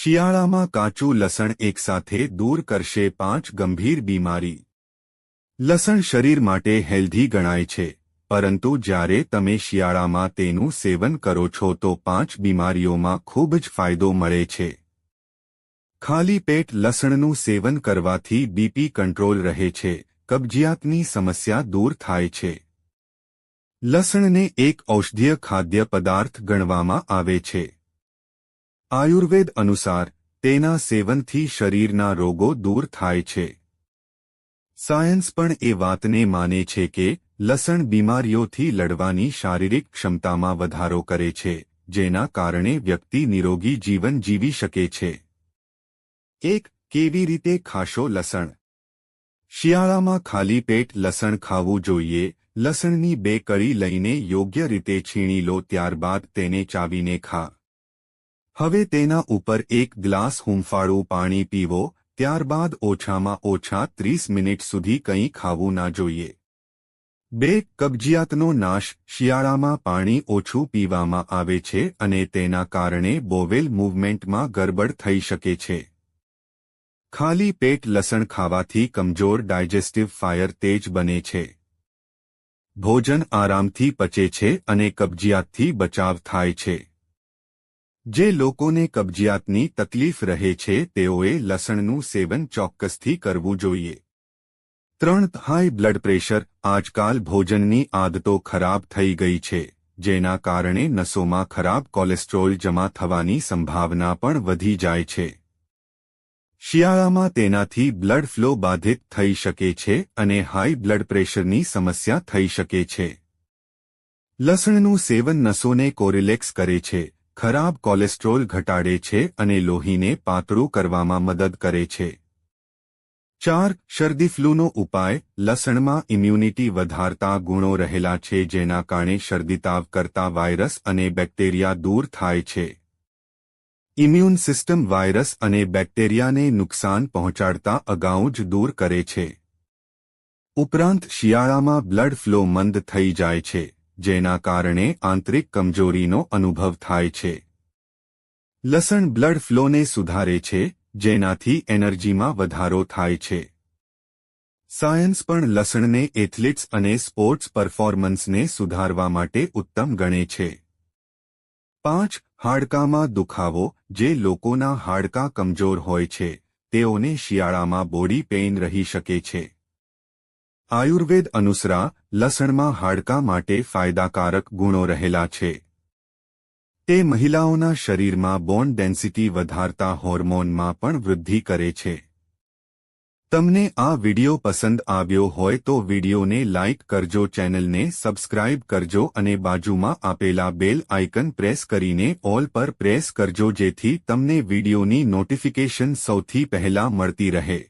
શિયાળામાં કાચું લસણ એકસાથે દૂર કરશે પાંચ ગંભીર બીમારી. લસણ શરીર માટે હેલ્ધી ગણાય છે, પરંતુ જ્યારે તમે શિયાળામાં તેનું સેવન કરો છો તો પાંચ બીમારીઓમાં ખૂબ જ ફાયદો મળે છે. ખાલી પેટ લસણનું સેવન કરવાથી બીપી કંટ્રોલ રહે છે, કબજિયાતની સમસ્યા દૂર થાય છે. લસણને એક ઔષધીય ખાદ્ય પદાર્થ ગણવામાં આવે છે. આયુર્વેદ અનુસાર, તેના સેવનથી શરીરના રોગો દૂર થાય છે. સાયન્સ પણ એ વાતને માને છે કે, લસણ બીમારીઓથી લડવાની શારીરિક ક્ષમતામાં વધારો કરે છે, જેના કારણે વ્યક્તિ નિરોગી જીવન જીવી શકે છે. એક, કેવી રીતે ખાશો લસણ? શિયાળામાં ખાલી પેટ લસણ ખાવું જોઈએ, લસણની બે કળી લઈને યોગ્ય રીતે છીણી લો, ત્યારબાદ તેને ચાવીને ખા. હવે તેના ઉપર એક ગ્લાસ હુંફાળું પાણી પીવો, ત્યારબાદ ઓછામાં ઓછા ત્રીસ મિનિટ સુધી કંઈ ખાવું ના જોઈએ. બે કબજિયાતનો નાશ શિયાળામાં પાણી ઓછું પીવામાં આવે છે અને તેના કારણે બોવેલ મૂવમેન્ટમાં ગરબડ થઈ શકે છે. ખાલી પેટ લસણ ખાવાથી કમજોર ડાયજેસ્ટિવ ફાયર તેજ બને છે. ભોજન આરામથી પચે છે અને કબજિયાતથી બચાવ થાય છે. જે લોકોને કબજિયાતની તકલીફ રહે છે, તેઓએ લસણનું સેવન ચોક્કસથી કરવું જોઈએ. ત્રણ, હાઈ બ્લડ પ્રેશર, આજકાલ ભોજનની આદતો ખરાબ થઈ ગઈ છે, જેના કારણે નસોમાં ખરાબ કોલેસ્ટ્રોલ જમા થવાની સંભાવના પણ વધી જાય છે. શિયાળામાં તેનાથી બ્લડ ફ્લો બાધિત થઈ શકે છે અને હાઈ બ્લડ પ્રેશરની સમસ્યા થઈ શકે છે. લસણનું સેવન નસોને કોરિલેક્સ કરે છે ખરાબ કોલેસ્ટ્રોલ ઘટાડે છે અને લોહીને પાતળું કરવામાં મદદ કરે છે. ચાર, શરદી ફ્લૂનો ઉપાય, લસણમાં ઇમ્યુનિટી વધારતા ગુણો રહેલા છે જેના કારણે શરદીતાવ કરતા વાયરસ અને બેક્ટેરિયા દૂર થાય છે. ઇમ્યુન સિસ્ટમ વાયરસ અને બેક્ટેરિયાને નુકસાન પહોંચાડતા અગાઉ જ દૂર કરે છે. ઉપરાંત શિયાળામાં બ્લડ ફ્લો મંદ થઈ જાય છે. જેના કારણે આંતરિક કમજોરીનો અનુભવ થાય છે. લસણ બ્લડ ફ્લોને સુધારે છે, જેનાથી એનર્જીમાં વધારો થાય છે. સાયન્સ પણ લસણને એથ્લેટ્સ અને સ્પોર્ટ્સ પરફોર્મન્સને સુધારવા માટે ઉત્તમ ગણે છે. પાંચ, હાડકામાં દુખાવો, જે લોકોના હાડકાં કમજોર હોય છે, તેઓને શિયાળામાં બોડી પેઇન રહી શકે છે. આયુર્વેદ અનુસરા લસણમાં હાડકાં માટે ફાયદાકારક ગુણો રહેલા છે. તે મહિલાઓના શરીરમાં બોન ડેન્સિટી વધારતા હોર્મોનમાં પણ વૃદ્ધિ કરે છે. તમને આ વિડિયો પસંદ આવ્યો હોય તો વિડિયોને લાઇક કરજો, ચેનલને સબસ્ક્રાઇબ કરજો અને બાજુમાં આપેલા બેલ આઇકન પ્રેસ કરીને ઓલ પર પ્રેસ કરજો જેથી તમને વિડિયોની નોટિફિકેશન સૌથી પહેલા મળતી રહે.